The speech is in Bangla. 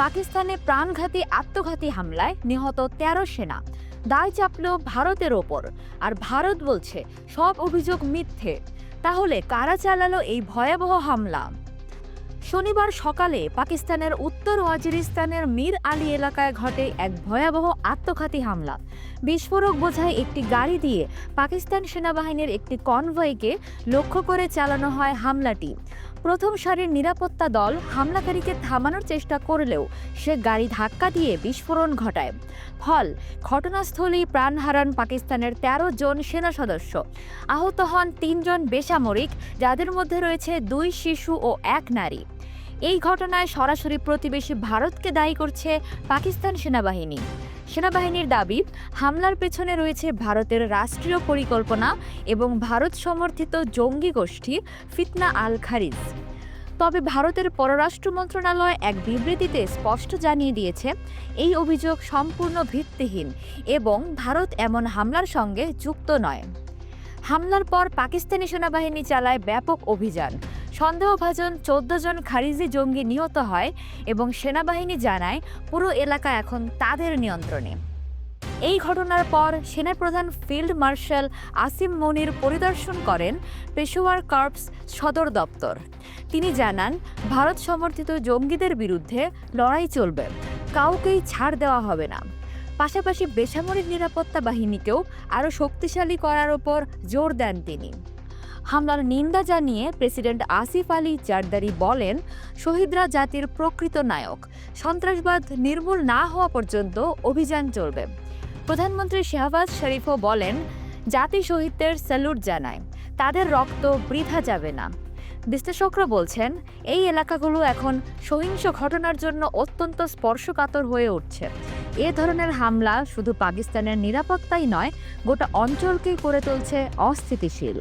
পাকিস্তানে প্রাণঘাতী আত্মঘাতী হামলায় নিহত তেরো সেনা। দায় চাপল ভারতের ওপর। আর ভারত বলছে, সব অভিযোগ মিথ্যে। তাহলে কারা চালালো এই ভয়াবহ হামলা? শনিবার সকালে পাকিস্তানের উত্তর ওয়াজিরিস্তানের মীর আলী এলাকায় ঘটে এক ভয়াবহ আত্মঘাতী হামলা। বিস্ফোরক বোঝায় একটি গাড়ি দিয়ে পাকিস্তান সেনাবাহিনীর একটি কনভয়কে লক্ষ্য করে চালানো হয় হামলাটি। প্রথম সারির নিরাপত্তা দল হামলাকারীকে থামানোর চেষ্টা করলেও সে গাড়ি ধাক্কা দিয়ে বিস্ফোরণ ঘটায়। ফল, ঘটনাস্থলেই প্রাণ হারান পাকিস্তানের ১৩ জন সেনা সদস্য। আহত হন তিনজন বেসামরিক, যাদের মধ্যে রয়েছে দুই শিশু ও এক নারী। এই ঘটনায় সরাসরি প্রতিবেশী ভারতকে দায়ী করছে পাকিস্তান সেনাবাহিনী। সেনাবাহিনীর দাবি, হামলার পেছনে রয়েছে ভারতের রাষ্ট্রীয় পরিকল্পনা এবং ভারত সমর্থিত জঙ্গি গোষ্ঠী ফিতনা আল খারিজ তবে ভারতের পররাষ্ট্র মন্ত্রণালয় এক বিবৃতিতে স্পষ্ট জানিয়ে দিয়েছে, এই অভিযোগ সম্পূর্ণ ভিত্তিহীন এবং ভারত এমন হামলার সঙ্গে যুক্ত নয়। হামলার পর পাকিস্তানি সেনাবাহিনী চালায় ব্যাপক অভিযান সন্দেহভাজন চোদ্দ জন খারিজি জঙ্গি নিহত হয় এবং সেনাবাহিনী জানায় পুরো এলাকা এখন তাদের নিয়ন্ত্রণে। এই ঘটনার পর সেনাপ্রধান ফিল্ড মার্শাল আসিম মনির পরিদর্শন করেন পেশোয়ার কর্পস সদর দপ্তর। তিনি জানান, ভারত সমর্থিত জঙ্গিদের বিরুদ্ধে লড়াই চলবে। কাউকেই ছাড় দেওয়া হবে না। পাশাপাশি বেসামরিক নিরাপত্তা বাহিনীকেও আরও শক্তিশালী করার ওপর জোর দেন তিনি। হামলার নিন্দা জানিয়ে প্রেসিডেন্ট আসিফ আলী জারদারি বলেন শহীদরা জাতির প্রকৃত নায়ক। সন্ত্রাসবাদ নির্মূল না হওয়া পর্যন্ত অভিযান চলবে। প্রধানমন্ত্রী শাহবাজ শরীফও বলেন, জাতি শহীদদের স্যালুট জানায়, তাদের রক্ত বৃথা যাবে না। বিশ্লেষকরা বলছেন, এই এলাকাগুলো এখন সহিংস ঘটনার জন্য অত্যন্ত স্পর্শকাতর হয়ে উঠছে। এ ধরনের হামলা শুধু পাকিস্তানের নিরাপত্তাই নয়, গোটা অঞ্চলকেই করে তুলছে অস্থিতিশীল।